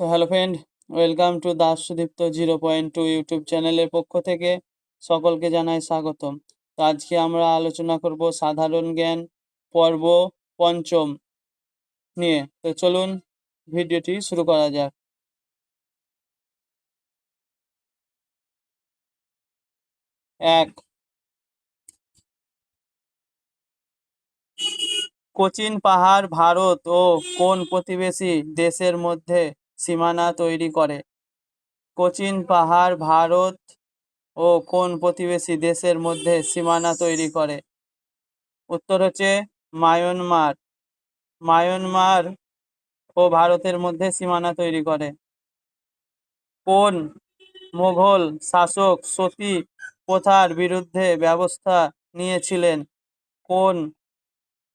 তো hello friend, welcome to Das Sudipta zero point two YouTube চ্যানেলের পক্ষ থেকে সকলকে জানাই স্বাগতম। তো আজকে আমরা আলোচনা করব সাধারণ জ্ঞান পর্ব পঞ্চম নিয়ে। তো চলুন ভিডিওটি শুরু করা যাক। এক। কোচিন পাহাড় ভারত ও কোন প্রতিবেশী দেশের মধ্যে সীমানা তৈরি করে। কোচিন পাহাড়, ভারত ও কোন প্রতিবেশী দেশের মধ্যে সীমানা তৈরি করে? উত্তর হচ্ছে মায়ানমার। মায়ানমার ও ভারতের মধ্যে সীমানা তৈরি করে। কোন মোঘল শাসক সতী প্রথার বিরুদ্ধে ব্যবস্থা নিয়েছিলেন? কোন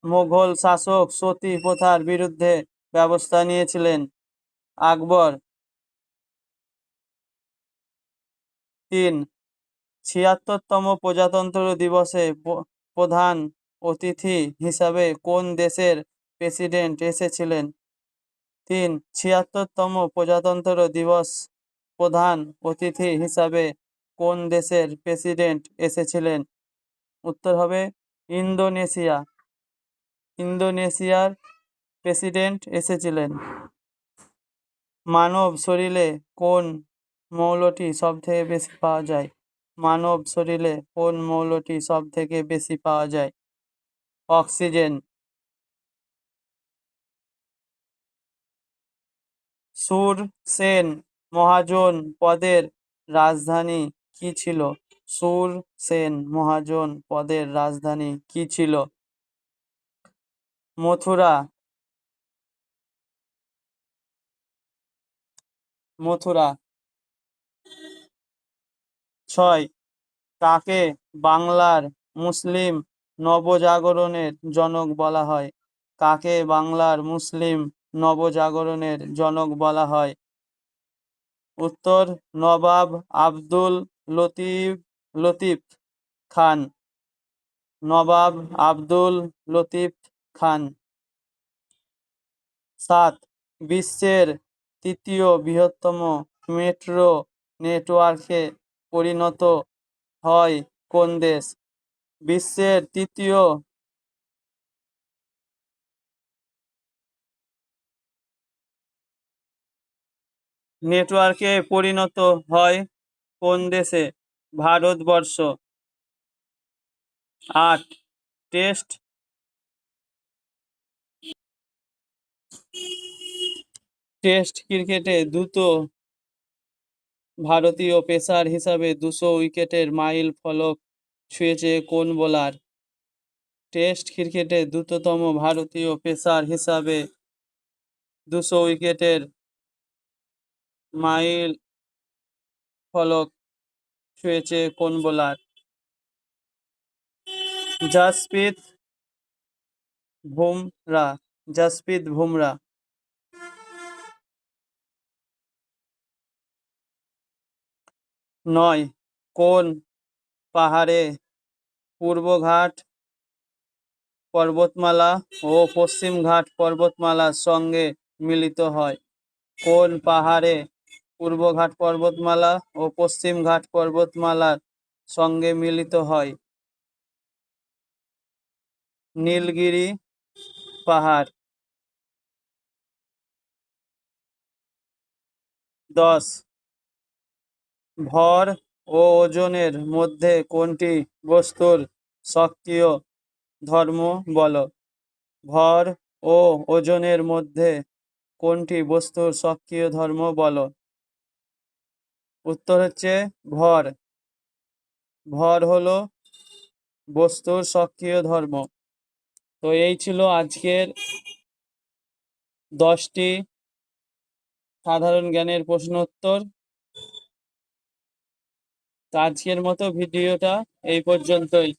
মোঘল শাসক সতী প্রথার বিরুদ্ধে ব্যবস্থা নিয়েছিলেন? আকবর। তিন, ছিয়াত্তরতম প্রজাতন্ত্র দিবসে প্রধান অতিথি হিসাবে কোন দেশের প্রেসিডেন্ট এসেছিলেন? তিন, ছিয়াত্তরতম প্রজাতন্ত্র দিবস প্রধান অতিথি হিসাবে কোন দেশের প্রেসিডেন্ট এসেছিলেন? উত্তর হবে ইন্দোনেশিয়া। ইন্দোনেশিয়ার প্রেসিডেন্ট এসেছিলেন। মানব শরীরে কোন মৌলটি সব থেকে বেশি পাওয়া যায়? মানব শরীরে কোন মৌলটি সব থেকে বেশি পাওয়া যায়? অক্সিজেন। সুর, সেন, মহাজন পদের রাজধানী কি ছিল? সুর, সেন, মহাজন পদের রাজধানী কি ছিল? মথুরা মথুরা। ছয়, কাকে বাংলার মুসলিম নবজাগরণের জনক বলা হয়? কাকে বাংলার মুসলিম নবজাগরণের জনক বলা হয়? উত্তর, নবাব আব্দুল লতিফ লতিফ খান। নবাব আব্দুল লতিফ খান। সাত, বিশ্বের তৃতীয় বৃহত্তম মেট্রো নেটওয়ার্কে পরিণত হয় কোন দেশ? বিশ্বের তৃতীয় নেটওয়ার্কে পরিণত হয় কোন দেশে? ভারতবর্ষ। আট টেস্ট টেস্ট ক্রিকেটে দ্রুত ভারতীয় পেসার হিসাবে দুশো উইকেটের মাইল ফলক ছুঁয়েছে কোন বোলার? টেস্ট ক্রিকেটে দ্রুততম ভারতীয় পেসার হিসাবে দুশো উইকেটের মাইল ফলক ছুঁয়েছে কোন বোলার? জাসপ্রীত বুমরা জাসপ্রীত বুমরা। নয়। কোন পাহাড়ে পূর্বঘাট পর্বতমালা ও পশ্চিমঘাট পর্বতমালার সঙ্গে মিলিত হয়? কোন পাহাড়ে পূর্বঘাট পর্বতমালা ও পশ্চিমঘাট পর্বতমালার সঙ্গে মিলিত হয়? নীলগিরি পাহাড়। দশ। ভর ও ওজনের মধ্যে কোনটি বস্তুর সক্রিয় ধর্ম বল? ভর ও ওজনের মধ্যে কোনটি বস্তুর সক্রিয় ধর্ম বল? উত্তর হচ্ছে ভর। ভর হলো বস্তুর সক্রিয় ধর্ম। তো এই ছিল আজকের দশটি সাধারণ জ্ঞানের প্রশ্ন উত্তর আজকের মতো ভিডিওটা এই পর্যন্তই।